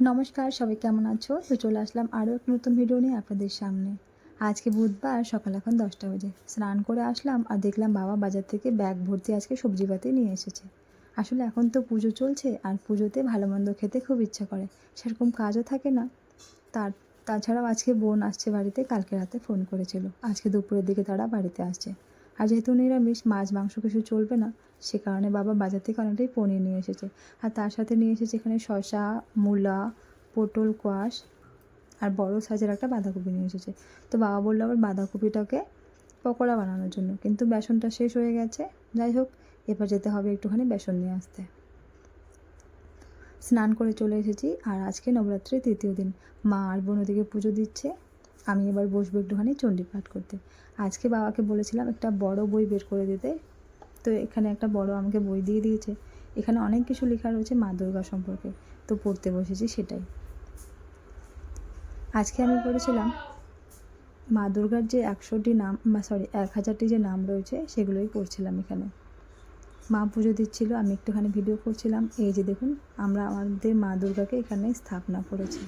নমস্কার, সবাই কেমন আছো? তো চলে আসলাম আরও এক নতুন ভিডিও নিয়ে আপনাদের সামনে। আজকে বুধবার, সকাল এখন দশটা বাজে। স্নান করে আসলাম আর দেখলাম বাবা বাজার থেকে ব্যাগ ভর্তি আজকে সবজিপাতি নিয়ে এসেছে। আসলে এখন তো পুজো চলছে আর পুজোতে ভালো মন্দ খেতে খুব ইচ্ছা করে। সেরকম কাজও থাকে না। তার, তাছাড়াও আজকে বোন আসছে বাড়িতে, কালকে রাতে ফোন করেছিল। আজকে দুপুরের দিকে তারা বাড়িতে আসছে। আর যেহেতু নিরামিষ, মাছ, মাংস কিছু চলবে না, সে কারণে বাবা বাজার থেকে অনেকটাই পনির নিয়ে এসেছে। আর তার সাথে নিয়ে এসেছে এখানে শসা, মূলা, পটল, কোয়াশ আর বড় সাইজের একটা বাঁধাকপি নিয়ে এসেছে। তো বাবা বলল আবার বাঁধাকপিটাকে পকোড়া বানানোর জন্য। কিন্তু বেসনটা শেষ হয়ে গেছে। যাই হোক, এবার যেতে হবে একটুখানি বেসন নিয়ে আসতে। স্নান করে চলে এসেছি। আর আজকে নবরাত্রির তৃতীয় দিন। মা আর বোন ওদিকে পুজো দিচ্ছে। আমি এবার বসবো একটুখানি চণ্ডী পাঠ করতে। আজকে বাবাকে বলেছিলাম একটা বড় বই বের করে দিতে। তো এখানে একটা বড় আমাকে বই দিয়ে দিয়েছে। এখানে অনেক কিছু লেখা রয়েছে মা দুর্গা সম্পর্কে। তো পড়তে বসেছি সেটাই। আজকে আমি পড়েছিলাম মা দুর্গার যে একশোটি নাম সরি এক হাজারটি যে নাম রয়েছে সেগুলোই পড়ছিলাম এখানে। মা পুজো দিচ্ছিল, আমি একটুখানি ভিডিও করছিলাম। এই যে দেখুন, আমরা আমাদের মা দুর্গাকে এখানে স্থাপনা করেছি।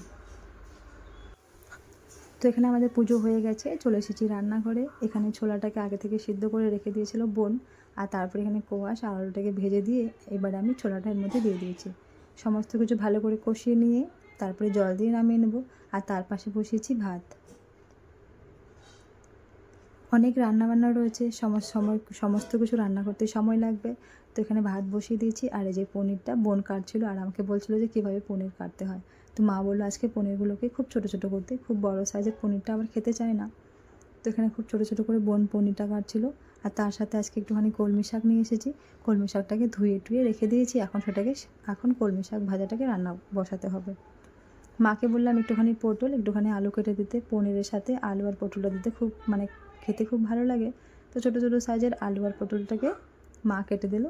তো এখানে আমাদের পুজো হয়ে গেছে, চলে এসেছি রান্নাঘরে। এখানে ছোলাটাকে আগে থেকে সিদ্ধ করে রেখে দিয়েছিল বোন, আর তারপরে এখানে কোয়াশ আলুটাকে ভেজে দিয়ে এবারে আমি ছোলাটা এর মধ্যে দিয়ে দিয়েছি। সমস্ত কিছু ভালো করে কষিয়ে নিয়ে তারপরে জল দিয়ে নামিয়ে নেব, আর তার পাশে বসিয়েছি ভাত। অনেক রান্নাবান্না রয়েছে সময়, সমস্ত কিছু রান্না করতে সময় লাগবে। তো এখানে ভাত বসিয়ে দিয়েছি, আর এই যে পনিরটা বোন কাটছিল, আর আমাকে বলছিল যে কীভাবে পনির কাটতে হয়। তো মা বলল, আজকে পনিরগুলোকে খুব ছোটো ছোটো করতে, খুব বড় সাইজের পনিরটা আবার খেতে চায় না। তো এখানে খুব ছোটো ছোটো করে বোন পনিরটা কাটছিল। আর তার সাথে আজকে একটুখানি কলমি শাক নিয়ে এসেছি। কলমি শাকটাকে ধুয়ে টুয়ে রেখে দিয়েছি। এখন সেটাকে, এখন কলমি শাক ভাজাটাকে রান্না বসাতে হবে। মাকে বললাম, একটুখানি পটল, একটুখানি আলু কেটে দিতে, পনিরের সাথে আলু আর পটলটা দিতে খুব মানে খেতে খুব ভালো লাগে। তো ছোটো ছোটো সাইজের আলু আর পটলটাকে মা কেটে দিল।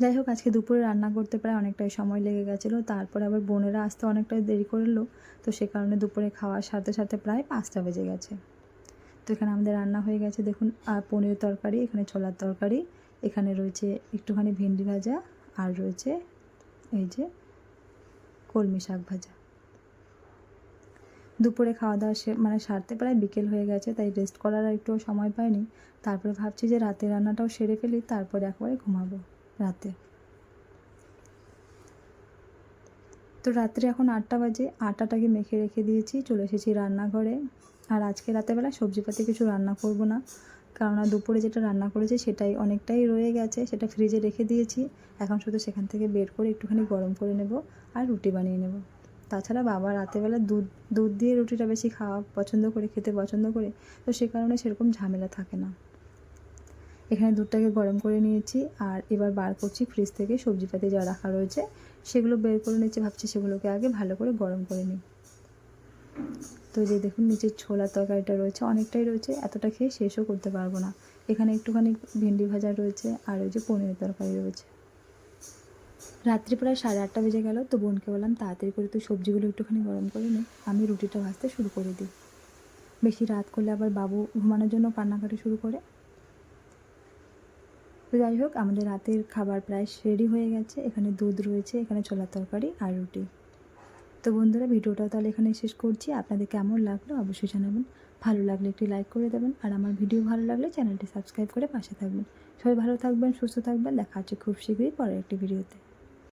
যাই হোক আজকে দুপুরে রান্না করতে প্রায় অনেকটাই সময় লেগে গেছিল। তারপরে আবার বোনেরা আসতে অনেকটাই দেরি করল। তো সে কারণে দুপুরে খাওয়ার সাথে সাথে প্রায় পাঁচটা বেজে গেছে। তো এখানে আমাদের রান্না হয়ে গেছে। দেখুন আর পনির তরকারি, এখানে ছোলার তরকারি, এখানে রয়েছে একটুখানি ভেন্ডি ভাজা, আর রয়েছে এই যে কলমি শাক ভাজা। দুপুরে খাওয়া দাওয়া সে মানে সারতে প্রায় বিকেল হয়ে গেছে, তাই রেস্ট করার একটু সময় পাইনি। তারপরে ভাবছি যে রাতে রান্নাটাও সেরে ফেলি, তারপরে একবারে ঘুমাবো। রাতে। তো রাত্রে এখন আটটা বাজে, আটাটাকে মেখে রেখে দিয়েছি, চলে এসেছি রান্নাঘরে। আর আজকে রাতেবেলা সবজিপাতি কিছু রান্না করব না কেননা দুপুরে যেটা রান্না করেছি সেটাই অনেকটাই রয়ে গেছে, সেটা ফ্রিজে রেখে দিয়েছি। এখন শুধু সেখান থেকে বের করে একটুখানি গরম করে নেব আর রুটি বানিয়ে নেব। তাছাড়া বাবা রাতেবেলা দুধ দুধ দিয়ে রুটিটা বেশি খাওয়া পছন্দ করে, খেতে পছন্দ করে, তো সে কারণে সেরকম ঝামেলা থাকে না। এখানে দুধটাকে গরম করে নিয়েছি আর এবার বার করছি ফ্রিজ থেকে সবজিপাতি যা রাখা রয়েছে, সেগুলো বের করে নিচ্ছি, ভাবছি সেগুলোকে আগে ভালো করে গরম করে নিই। তো যে দেখুন, নিচের ছোলা তরকারিটা রয়েছে, অনেকটাই রয়েছে, এতটা খেয়ে শেষও করতে পারব না। এখানে একটুখানি ভেন্ডি ভাজা রয়েছে আর ওই যে পনিরের তরকারি রয়েছে। রাত্রি প্রায় সাড়ে আটটা বেজে গেল, তো বোনকে বললাম, তাড়াতাড়ি করে তুই সবজিগুলো একটুখানি গরম করে নে, আমি রুটিটা ভাজতে শুরু করে দিই। বেশি রাত করলে আবার বাবু ঘুমানোর জন্য কান্নাকাটি শুরু করে। তো যাই হোক, আমাদের রাতের খাবার প্রায় রেডি হয়ে গেছে। এখানে দুধ রয়েছে, এখানে ছোলার তরকারি আর রুটি। তো বন্ধুরা ভিডিওটা তাহলে এখানে শেষ করছি। আপনাদের কেমন লাগল অবশ্যই জানাবেন। ভালো লাগলে একটি লাইক করে দেবেন আর আমার ভিডিও ভালো লাগলে চ্যানেলটি সাবস্ক্রাইব করে পাশে থাকবেন। সবাই ভালো থাকবেন, সুস্থ থাকবেন। দেখা হচ্ছে খুব শীঘ্রই পরের একটি ভিডিওতে।